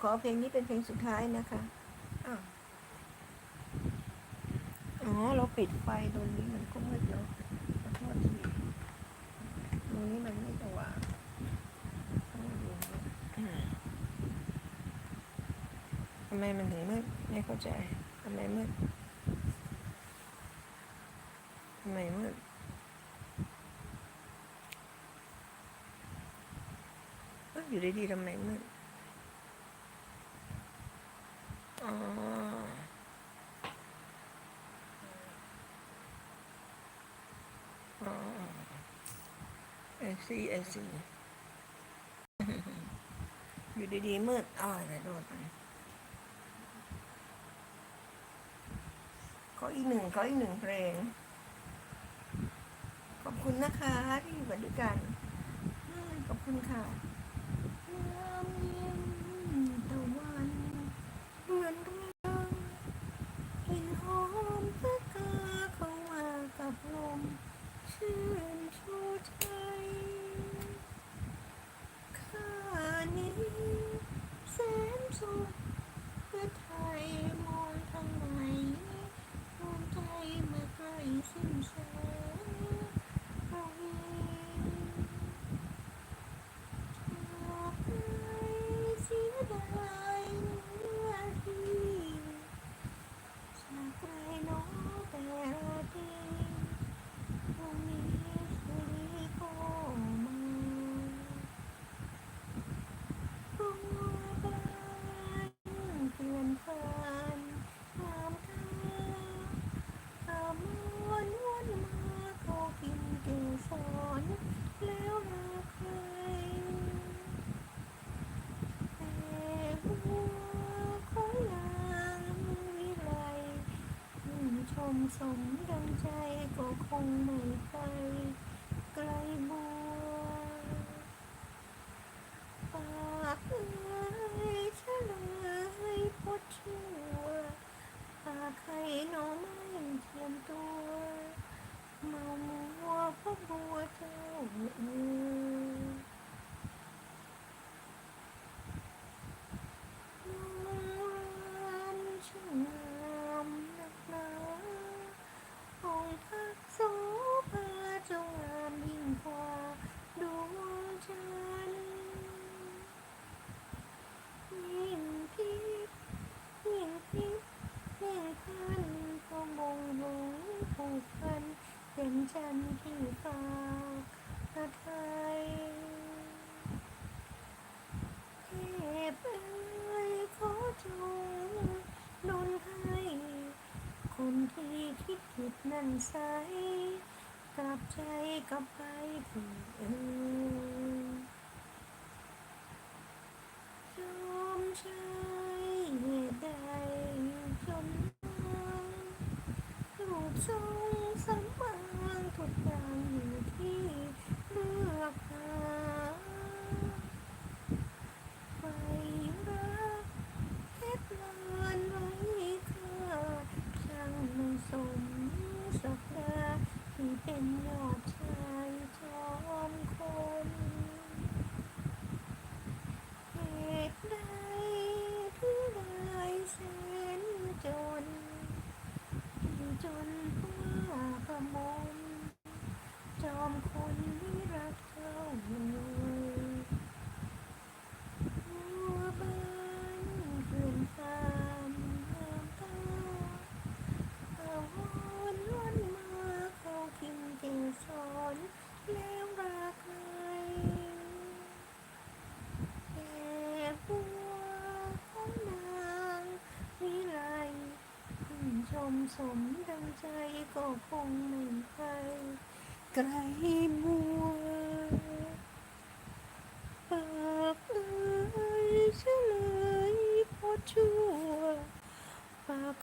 ขอเพลงนี้เป็นเพลงสุดท้ายนะคะอ้าวอ๋อ เราปิดไฟตรงนี้มันก็มืดเนาะขอโทษทีตรงนี้มันไม่สว่างต้องดูทำไมมันถึงมืดไม่เข้าใจทำไมมืดทำไมมืดอยู่ดีๆทำไมมืดอ๋อ อ๋อไอ ซีไอซีอยู่ดีๆมืดอ๋อเดี๋ยโดนมันขออีกหนึ่งขออีกหนึ่งเพลง ขอบคุณนะคะที่อยู่กันด้วยกัน ขอบคุณค่ะยามเย็นตะวันเหมือนเรื่องกลิ่นหอมพระกาเข้ามากับลม ชื่นชูใจข้านี้แส นสุขเพื่อไทยมองทางไหนมองใจมาใกล้สิ้นแสงเราเองจากไปเสียดายเนื้อที่ จากไกลน้องแต่ละทีตรงนี้สุริก็มาบัวบานเกลื่อนผ่านน้ำตาตามวนวนมาเขากิน เกสรแล้วมาใครแต่หัวของนางวิไลยิ่งชมสมดังใจก็คงไม่ไปไกลบัวปากเอ่ยเฉลยพดชั่วปากใครหนอไม่เทียมตัวเมามัวเพราะ บัวเจ้าเอ๋ย นางช่างงามนักหนาองค์พระโสภาเจ้างามยิ่งกว่าดวงจันทร์ยิ่งทิพย์ยิ่งทิพย์ยิ่งพันก็มงหลงผูกพัน ฉันที่ฟ้าพระไทยเทพเอ๋ยขอจงดลให้คนที่คิดผิดนั่นใสกลับใจกลับไปเถิดเอ๋ยอมใช้เหตุใดจนมารูปทรงสำมางทุกอย่างอยู่ที่เลือกหา ไฟรักเพชรลานไว้ค่าช่างไม่สมสักดาที่เป็นยอดชายจอมคนเหตุใดถึงได้แสนจนที่จน ว่าขมมจอมคนไม่รักเท่าเลย บัวบานเกลื่อนฟ้ามน้ำตาอาวรณ์ล้นมาเข้ากินเกสรแล้วรักใครแต่บัวของนางวิไลคุณชม สมดังใจก็คงไม่ไปไกลบัว